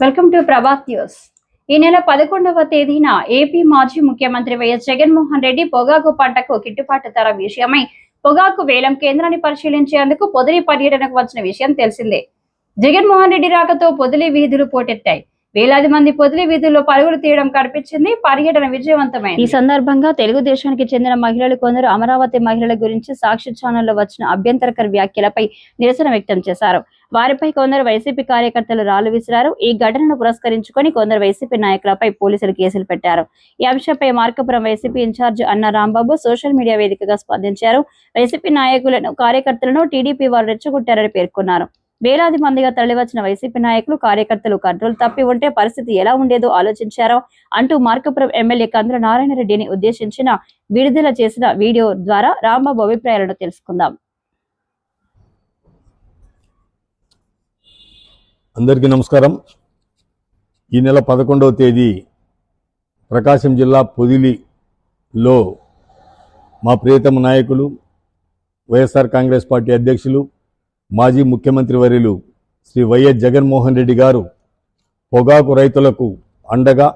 Welcome to Prabhat news ఈ నెల పదకొండవ తేదీన ఏపీ మాజీ ముఖ్యమంత్రి వైఎస్ జగన్మోహన్ రెడ్డి పొగాకు పంటకు గిట్టుబాటు ధర విషయమై పొగాకు వేలం కేంద్రాన్ని పరిశీలించేందుకు పొదిలి పర్యటనకు వచ్చిన విషయం తెలిసిందే. జగన్మోహన్ రెడ్డి రాకతో పొదిలి వీధులు పోటెత్తాయి. వేలాది మంది పొదిలి వీధుల్లో పరుగులు తీయడం కనిపించింది. పర్యటన విజయవంతమైంది. ఈ సందర్భంగా తెలుగుదేశానికి చెందిన మహిళలు కొందరు అమరావతి మహిళల గురించి సాక్షి ఛానల్లో వచ్చిన అభ్యంతరకర వ్యాఖ్యలపై నిరసన వ్యక్తం చేశారు. వారిపై కొందరు వైసీపీ కార్యకర్తలు రాళ్ళు విసిరారు. ఈ ఘటనను పురస్కరించుకొని కొందరు వైసీపీ నాయకులపై పోలీసులు కేసులు పెట్టారు. ఈ అంశంపై మార్కపురం వైసీపీ ఇన్ఛార్జ్ అన్న రాంబాబు సోషల్ మీడియా వేదికగా స్పందించారు. వైసీపీ నాయకులను కార్యకర్తలను టీడీపీ వారు రెచ్చగొట్టారని పేర్కొన్నారు. వేలాది మందిగా తరలివచ్చిన వైసీపీ నాయకులు కార్యకర్తలు కంట్రోల్ తప్పి ఉంటే పరిస్థితి ఎలా ఉండేదో ఆలోచించారో అంటూ మార్కపురం ఎమ్మెల్యే కందుల నారాయణ రెడ్డిని ఉద్దేశించిన విడుదల చేసిన వీడియో ద్వారా రాంబాబు అభిప్రాయాలను తెలుసుకుందాం. అందరికీ నమస్కారం. ఈ నెల పదకొండవ తేదీ ప్రకాశం జిల్లా పొదిలిలో మా ప్రియతమ నాయకులు వైఎస్ఆర్ కాంగ్రెస్ పార్టీ అధ్యక్షులు మాజీ ముఖ్యమంత్రి వర్యులు శ్రీ వైఎస్ జగన్మోహన్ రెడ్డి గారు పొగాకు రైతులకు అండగా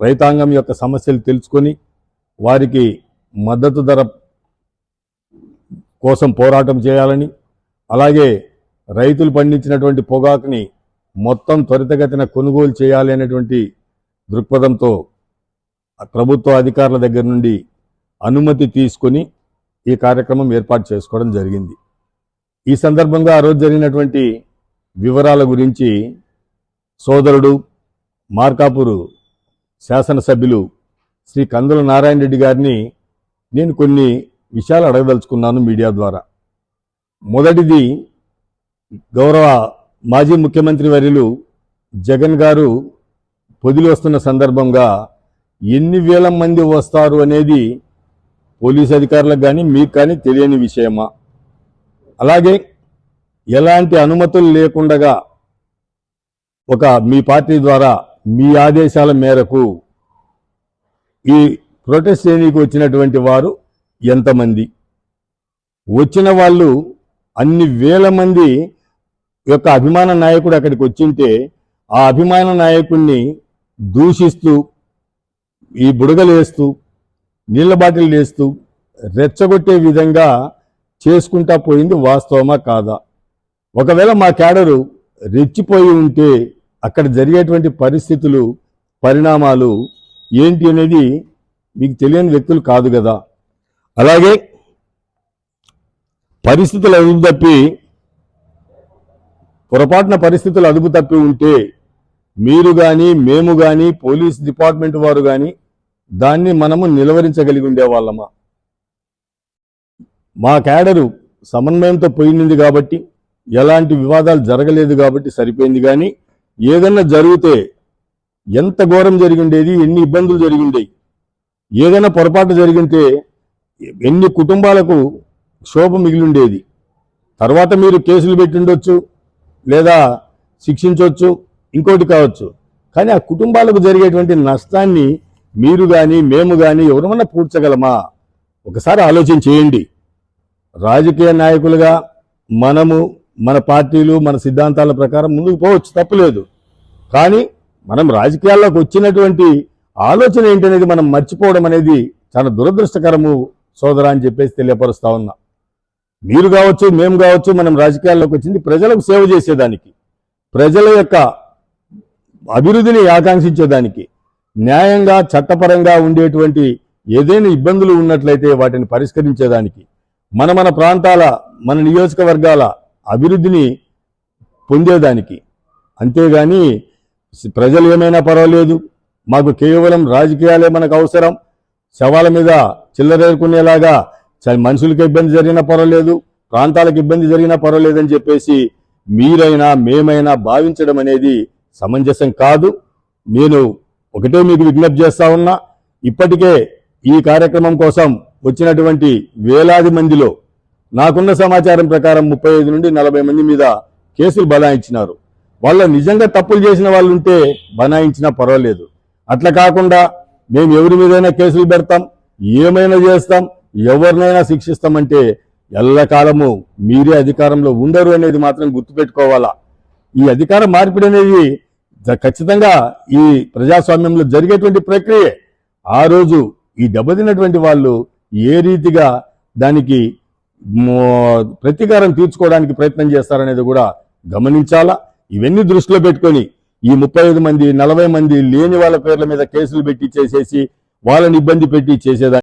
రైతాంగం యొక్క సమస్యలు తెలుసుకొని వారికి మద్దతు ధర కోసం పోరాటం చేయాలని అలాగే రైతులు పండించినటువంటి పొగాకుని మొత్తం త్వరితగతిన కొనుగోలు చేయాలి అనేటువంటి దృక్పథంతో ప్రభుత్వ అధికారుల దగ్గర నుండి అనుమతి తీసుకొని ఈ కార్యక్రమం ఏర్పాటు చేసుకోవడం జరిగింది. ఈ సందర్భంగా ఆ రోజు జరిగినటువంటి వివరాల గురించి సోదరుడు మార్కాపూరు శాసనసభ్యులు శ్రీ కందుల నారాయణ రెడ్డి గారిని నేను కొన్ని విషయాలు అడగదలుచుకున్నాను మీడియా ద్వారా. మొదటిది గౌరవ మాజీ ముఖ్యమంత్రి వర్యులు జగన్ గారు పొదిలి వస్తున్న సందర్భంగా ఎన్ని వేల మంది వస్తారు అనేది పోలీస్ అధికారులకు కానీ మీకు కానీ తెలియని విషయమా? అలాగే ఎలాంటి అనుమతులు లేకుండగా ఒక మీ పార్టీ ద్వారా మీ ఆదేశాల మేరకు ఈ ప్రొటెస్ట్ శ్రేణికి వచ్చినటువంటి వారు ఎంతమంది? వచ్చిన వాళ్ళు అన్ని వేల మంది యొక్క అభిమాన నాయకుడు అక్కడికి వచ్చింటే ఆ అభిమాన నాయకుడిని దూషిస్తూ ఈ బుడగలు వేస్తూ నీళ్ళ బాటిల్ వేస్తూ రెచ్చగొట్టే విధంగా చేసుకుంటా పోయింది వాస్తవమా కాదా? ఒకవేళ మా క్యాడరు రెచ్చిపోయి ఉంటే అక్కడ జరిగేటువంటి పరిస్థితులు పరిణామాలు ఏంటి అనేది మీకు తెలియని వ్యక్తులు కాదు కదా. అలాగే పరిస్థితులు అదుపు తప్పి పొరపాటున పరిస్థితులు అదుపు తప్పి ఉంటే మీరు కానీ మేము కానీ పోలీస్ డిపార్ట్మెంట్ వారు కానీ దాన్ని మనము నిలవరించగలిగి ఉండేవాళ్ళమా? మా క్యాడరు సమన్వయంతో పోయింది కాబట్టి ఎలాంటి వివాదాలు జరగలేదు కాబట్టి సరిపోయింది కానీ ఏదన్నా జరిగితే ఎంత ఘోరం జరిగిండేది ఎన్ని ఇబ్బందులు జరిగిండేవి ఏదైనా పొరపాటు జరిగితే ఎన్ని కుటుంబాలకు శోభ మిగిలిండేది. తర్వాత మీరు కేసులు పెట్టిండొచ్చు లేదా శిక్షించవచ్చు ఇంకోటి కావచ్చు. కానీ ఆ కుటుంబాలకు జరిగేటువంటి నష్టాన్ని మీరు కానీ మేము కానీ ఎవరమన్నా పూడ్చగలమా? ఒకసారి ఆలోచన చేయండి. రాజకీయ నాయకులుగా మనము మన పార్టీలు మన సిద్ధాంతాల ప్రకారం ముందుకు పోవచ్చు తప్పులేదు కానీ మనం రాజకీయాల్లోకి వచ్చినటువంటి ఆలోచన ఏంటనేది మనం మర్చిపోవడం అనేది చాలా దురదృష్టకరము సోదర అని చెప్పేసి తెలియపరుస్తా ఉన్నా. మీరు కావచ్చు మేము కావచ్చు మనం రాజకీయాల్లోకి వచ్చింది ప్రజలకు సేవ చేసేదానికి ప్రజల యొక్క అభివృద్ధిని ఆకాంక్షించేదానికి న్యాయంగా చట్టపరంగా ఉండేటువంటి ఏదైనా ఇబ్బందులు ఉన్నట్లయితే వాటిని పరిష్కరించేదానికి మన మన ప్రాంతాల మన నియోజకవర్గాల అభివృద్ధిని పొందేదానికి. అంతేగాని ప్రజలు ఏమైనా పర్వాలేదు మాకు కేవలం రాజకీయాలే మనకు అవసరం. శవాల మీద చిల్లరేరుకునేలాగా చ- మనుషులకు ఇబ్బంది జరిగినా పర్వాలేదు ప్రాంతాలకు ఇబ్బంది జరిగినా పర్వాలేదని చెప్పేసి మీరైనా మేమైనా భావించడం అనేది సమంజసం కాదు. నేను ఒకటే మీకు విజ్ఞప్తి చేస్తా ఉన్నా ఇప్పటికే ఈ కార్యక్రమం కోసం వచ్చినటువంటి వేలాది మందిలో నాకున్న సమాచారం ప్రకారం ముప్పై ఐదు నుండి నలభై మంది మీద కేసులు బనాయించినారు. వాళ్ళ నిజంగా తప్పులు చేసిన వాళ్ళు ఉంటే బనాయించినా పర్వాలేదు. అట్లా కాకుండా మేము ఎవరి మీదైనా కేసులు పెడతాం ఏమైనా చేస్తాం ఎవరినైనా శిక్షిస్తామంటే ఎల్లకాలము మీరే అధికారంలో ఉండరు అనేది మాత్రం గుర్తుపెట్టుకోవాలా. ఈ అధికార మార్పిడి అనేది ఖచ్చితంగా ఈ ప్రజాస్వామ్యంలో జరిగేటువంటి ప్రక్రియ. ఆ రోజు ఈ దెబ్బతిన్నటువంటి వాళ్ళు ఏ రీతిగా దానికి ప్రతీకారం తీర్చుకోవడానికి ప్రయత్నం చేస్తారనేది కూడా గమనించాలా? ఇవన్నీ దృష్టిలో పెట్టుకొని ఈ ముప్పై ఐదు మంది నలభై మంది లేని వాళ్ళ పేర్ల మీద కేసులు పెట్టి చేసేసి వాళ్ళని ఇబ్బంది పెట్టి చేసేదాన్ని